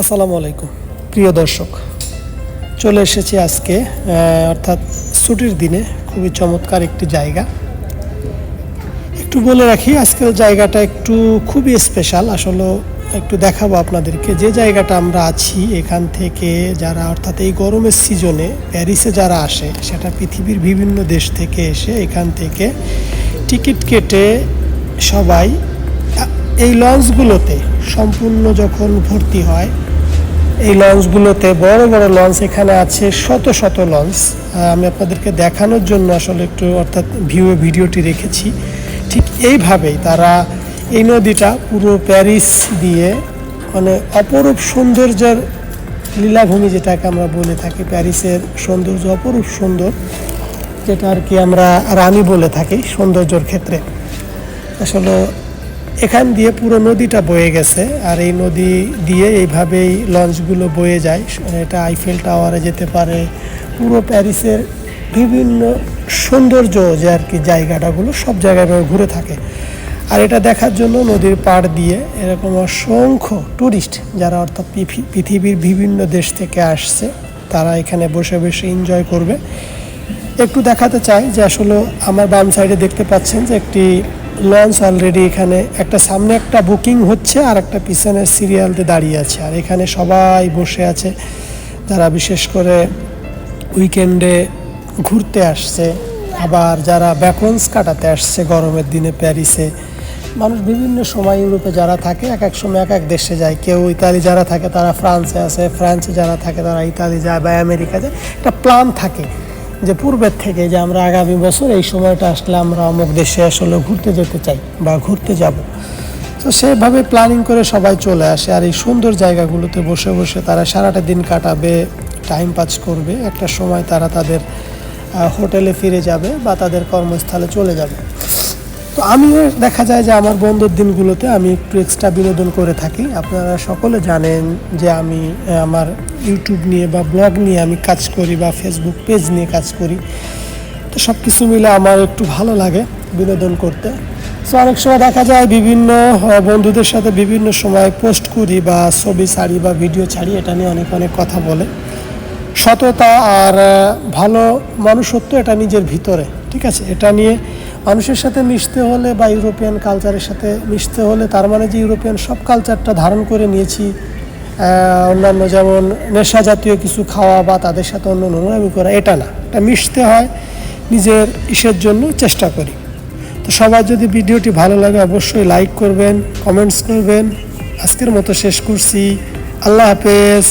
আসসালামু আলাইকুম। প্রিয় দর্শক, চলে এসেছি আজকে অর্থাৎ ছুটির দিনে, খুবই চমৎকার একটি জায়গা। একটু বলে রাখি, আজকের জায়গাটা একটু খুবই স্পেশাল আসলে একটু দেখাবো আপনাদেরকে যে জায়গাটা আমরা আছি, এখান থেকে যারা, অর্থাৎ এই গরমের সিজনে প্যারিসে যারা আসে, সেটা পৃথিবীর বিভিন্ন দেশ থেকে এসে এখান থেকে টিকিট কেটে সবাই এই লঞ্চগুলোতে সম্পূর্ণ যখন ভর্তি হয় এই লঞ্চগুলোতে বড় বড় লঞ্চ এখানে আছে, শত শত লঞ্চ। আমি আপনাদেরকে দেখানোর জন্য আসলে একটু অর্থাৎ ভিউ ভিডিওটি রেখেছি। ঠিক এইভাবেই তারা এই নদীটা পুরো প্যারিস দিয়ে মানে অপরূপ সৌন্দর্যের লীলাভূমি যেটাকে আমরা বলে থাকি, প্যারিসের সৌন্দর্য অপরূপ সুন্দর, যেটা আর কি আমরা রানী বলে থাকি সৌন্দর্যর ক্ষেত্রে। আসলে এখান দিয়ে পুরো নদীটা বয়ে গেছে, আর এই নদী দিয়ে এইভাবেই লঞ্চগুলো বয়ে যায়। এটা আইফেল টাওয়ারে যেতে পারে, পুরো প্যারিসের বিভিন্ন সৌন্দর্য যে আর কি জায়গাটাগুলো সব জায়গায় ঘুরে থাকে। আর এটা দেখার জন্য নদীর পাড় দিয়ে এরকম অসংখ্য ট্যুরিস্ট যারা অর্থাৎ পৃথিবীর বিভিন্ন দেশ থেকে আসছে, তারা এখানে বসে বসে এনজয় করবে। একটু দেখাতে চাই যে আসলে আমার বাম সাইডে দেখতে পাচ্ছেন যে একটি লঞ্চ অলরেডি এখানে। একটা সামনে একটা বুকিং হচ্ছে আর একটা পিছনের সিরিয়ালতে দাঁড়িয়ে আছে। আর এখানে সবাই বসে আছে। যারা বিশেষ করে উইকেন্ডে ঘুরতে আসছে, আবার যারা ব্যাকন্স কাটাতে আসছে গরমের দিনে প্যারিসে, মানুষ বিভিন্ন সময় ইউরোপে যারা থাকে, এক এক সময় এক এক দেশে যায়। কেউ ইতালি যারা থাকে, তারা ফ্রান্সে আছে, ফ্রান্সে যারা থাকে, তারা ইতালি যায় বা আমেরিকা যায়। একটা প্ল্যান থাকে। যে পূর্বের থেকে যে আমরা আগামী বছর এই সময়টা আসলে আমরা অমুক দেশে আসলে ঘুরতে যেতে চাই বা ঘুরতে যাব। তো সেভাবে প্ল্যানিং করে সবাই চলে আসে আর এই সুন্দর জায়গাগুলোতে বসে বসে তারা সারাটা দিন কাটাবে টাইম পাস করবে। একটা সময় তারা তাদের হোটেলে ফিরে যাবে বা তাদের কর্মস্থলে চলে যাবে। তো আমিও দেখা যায় যে আমার বন্ধুর দিনগুলোতে আমি একটু এক্সট্রা বিনোদন করে থাকি। আপনারা সকলে জানেন যে আমি আমার ইউটিউব নিয়ে বা ব্লগ নিয়ে আমি কাজ করি বা ফেসবুক পেজ নিয়ে কাজ করি। তো সব কিছু মিলে আমার একটু ভালো লাগে বিনোদন করতে। সো অনেক সময় দেখা যায় বিভিন্ন বন্ধুদের সাথে বিভিন্ন সময় পোস্ট করি বা ছবি ছাড়ি বা ভিডিও ছাড়ি, এটা নিয়ে অনেক অনেক কথা বলে। সততা আর ভালো মানুষত্ব এটা নিজের ভিতরে, ঠিক আছে? এটা নিয়ে মানুষের সাথে মিশতে হলে বা ইউরোপিয়ান কালচারের সাথে মিশতে হলে তার মানে যে ইউরোপিয়ান সব কালচারটা ধারণ করে নিয়েছি অন্যান্য যেমন নেশা জাতীয় কিছু খাওয়া বা তাদের সাথে অন্য নোংরামি করা, এটা না। এটা মিশতে হয়, নিজের ইসের জন্য চেষ্টা করি। তো সবার যদি ভিডিওটি ভালো লাগে অবশ্যই লাইক করবেন কমেন্টস করবেন। আজকের মতো শেষ করছি। আল্লাহ হাফেজ।